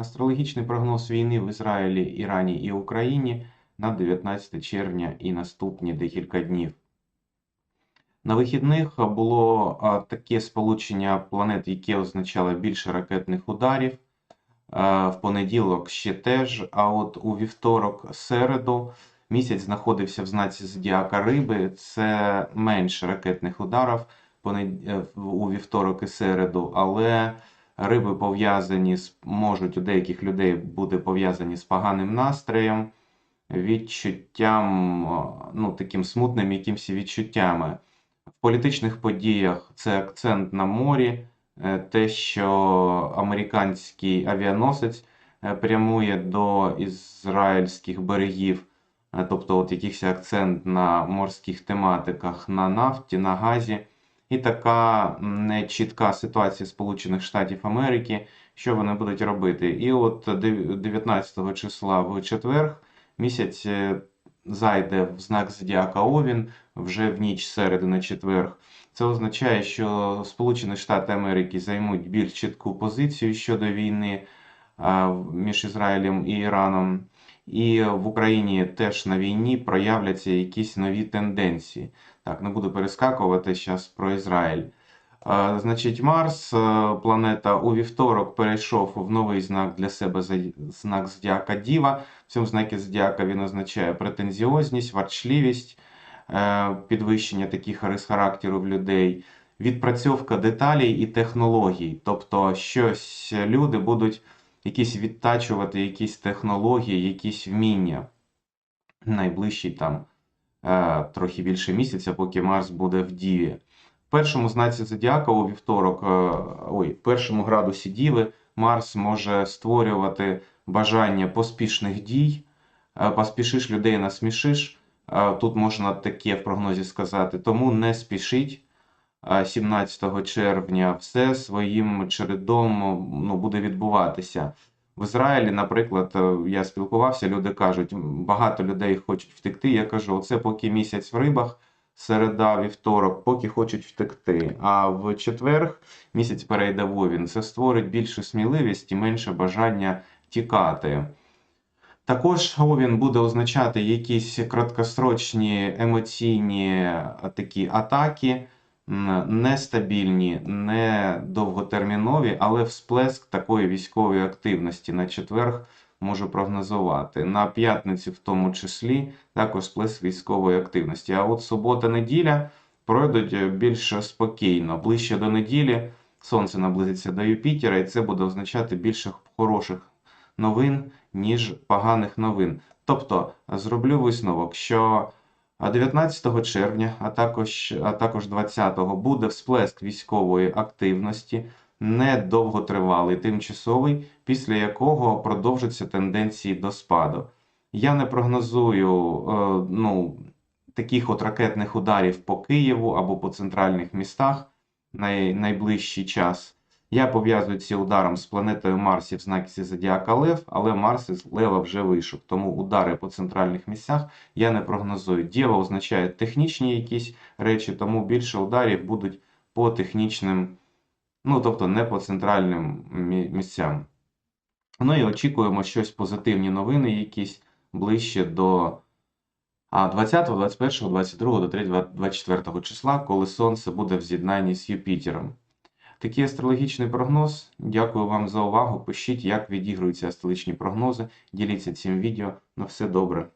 Астрологічний прогноз війни в Ізраїлі, Ірані і Україні на 19 червня і наступні декілька днів. На вихідних було таке сполучення планет, яке означало більше ракетних ударів. В понеділок ще теж. А от у вівторок, середу, місяць знаходився в знаці зодіака Риби. Це менше ракетних ударів е, у вівторок і середу, але риби пов'язані з можуть у деяких людей бути пов'язані з поганим настроєм, відчуттям, ну таким смутним якимось відчуттями. В політичних подіях це акцент на морі, е, те, що американський авіаносець е, прямує до ізраїльських берегів, е, тобто от якийсь акцент на морських тематиках, на нафті, на газі. І така нечітка ситуація Сполучених Штатів Америки, що вони будуть робити. І от 19 числа в четвер місяць е, зайде в знак зодіака Овін вже в ніч середи на четвер. Це означає, що Сполучені Штати Америки займуть більш чітку позицію щодо війни між Ізраїлем і Іраном. І в Україні теж на війні проявляться якісь нові тенденції. Так, не буду перескакувати зараз про Ізраїль. А, Значить, Марс, е, планета у вівторок перейшов в новий знак для себе знак зодіака Діва. В цьому знакі зодіака він означає претензіозність, ворчливість, е, підвищення таких рис характеру в людей, відпрацьовка деталей і технологій. Тобто, щось люди будуть якісь відтачувати, якісь технології, якісь вміння. Найближчий там е, трохи більше місяця, поки Марс буде в Діві. В першому знаці зодіака у вівторок, е, ой, в першому градусі Діви Марс може створювати бажання поспішних дій, е, поспішиш людей насмішиш. Тут можна таке в прогнозі сказати, тому не спішіть. Е, 17 червня все своїм чередом ну, буде відбуватися. В Ізраїлі, наприклад, е, я спілкувався, люди кажуть, багато людей хочуть втекти. Я кажу, оце поки місяць в рибах, середа, вівторок, поки хочуть втекти. А в четвер місяць перейде в Овін. Це створить більшу сміливість і менше бажання тікати. Також Овін буде означати якісь краткострочні емоційні такі атаки, нестабільні, не довготермінові, але всплеск такої військової активності на четверг можу прогнозувати. На п'ятницю в тому числі також сплеск військової активності. А от субота-неділя пройдуть е, більш спокійно. Ближче до неділі сонце наблизиться до Юпітера, і це буде означати більше хороших новин, ніж поганих новин. Тобто зроблю висновок, що 19 червня, а також, а також 20 буде всплеск військової активності, недовготривалий, тимчасовий, після якого продовжаться тенденції до спаду. Я не прогнозую е, ну, таких от ракетних ударів по Києву або по центральних містах най, найближчий час. Я пов'язую ці ударом з планетою Марсі в знаці Зодіака Лев, але Марс із Лева вже вийшов. Тому удари по центральних місцях я не прогнозую. Дєва означає технічні якісь речі, тому більше ударів будуть по технічним, ну тобто не по центральним місцям. Ну і очікуємо щось позитивні новини, якісь ближче до а 20, 21, 22, до 3, 24 числа, коли Сонце буде в з'єднанні з Юпітером. Такий астрологічний прогноз. Дякую вам за увагу. Пишіть, як відігруються астрологічні прогнози. Діліться цим відео. На все добре.